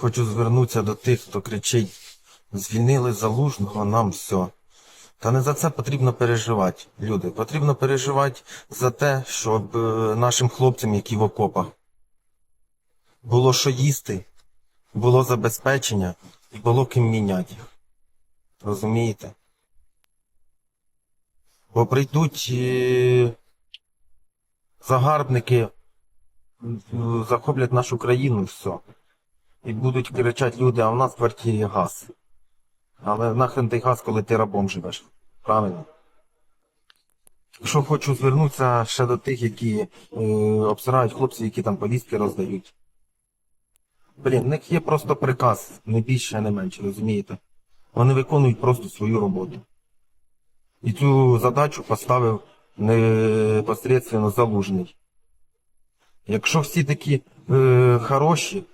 Хочу звернутися до тих, хто кричить: звільнили залужного, нам все. Та не за це потрібно переживати, люди. Потрібно переживати за те, щоб е, нашим хлопцям, які в окопах, було що їсти, було забезпечення і було ким міняти. Розумієте? Бо прийдуть е, загарбники, захоплять нашу країну все. І будуть кричати люди, а в нас в квартирі газ. Але нахрен той газ, коли ти рабом живеш. Правильно? Якщо хочу звернутися ще до тих, які е, обсирають хлопців, які там повістки роздають. Блін, в них є просто приказ, не більше, не менше, розумієте? Вони виконують просто свою роботу. І цю задачу поставив непосредственно залужний. Якщо всі такі е, хороші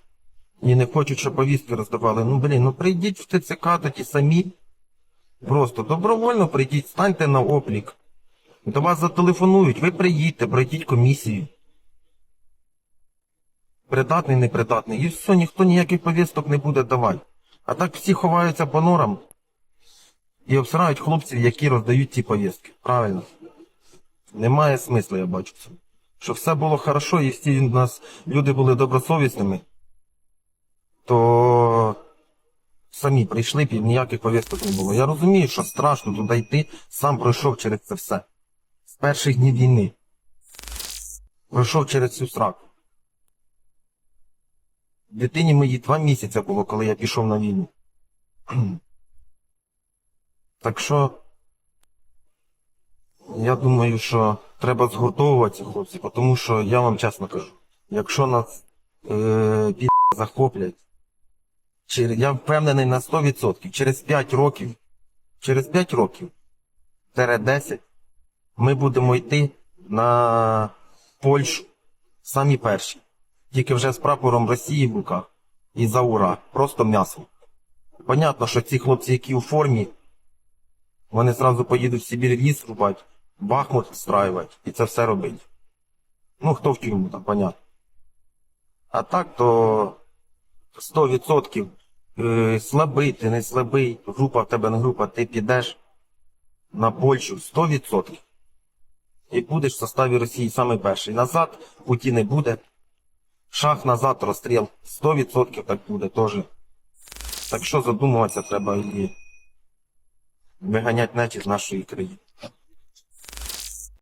і не хочуть, щоб повістки роздавали, ну блін, ну прийдіть в ТЦК тоді самі. Просто добровольно прийдіть, станьте на облік. До вас зателефонують, ви приїдьте, пройдіть комісію. Придатний, непридатний. І все, ніхто ніяких повісток не буде давати. А так всі ховаються по норам і обсирають хлопців, які роздають ці повістки. Правильно. Немає смислу, я бачу це. Що все було хорошо і всі у нас люди були добросовісними, то самі прийшли і ніяких повісток не було. Я розумію, що страшно туди йти, сам пройшов через це все. З перших днів війни. Пройшов через цю сраку. Дитині моїй два місяці було, коли я пішов на війну. Так що, я думаю, що треба згуртовуватися, хлопці, тому що я вам чесно кажу, якщо нас е, захоплять, Я впевнений на 100%. Через 5 років, через 5 років, тере 10, ми будемо йти на Польщу самі перші. Тільки вже з прапором Росії в руках і за ура. Просто м'ясо. Понятно, що ці хлопці, які у формі, вони зразу поїдуть в Сибір ліс рубати, Бахмут встраювати і це все робить. Ну, хто в тюрму, там, понятно. А так, то 100% е, слабий, ти не слабий, група в тебе не група, ти підеш на Польщу 100%. І будеш в составі Росії саме перший. Назад путі не буде. Шах назад розстріл 100% так буде теж. Так що задумуватися треба і виганяти нечість з нашої країни.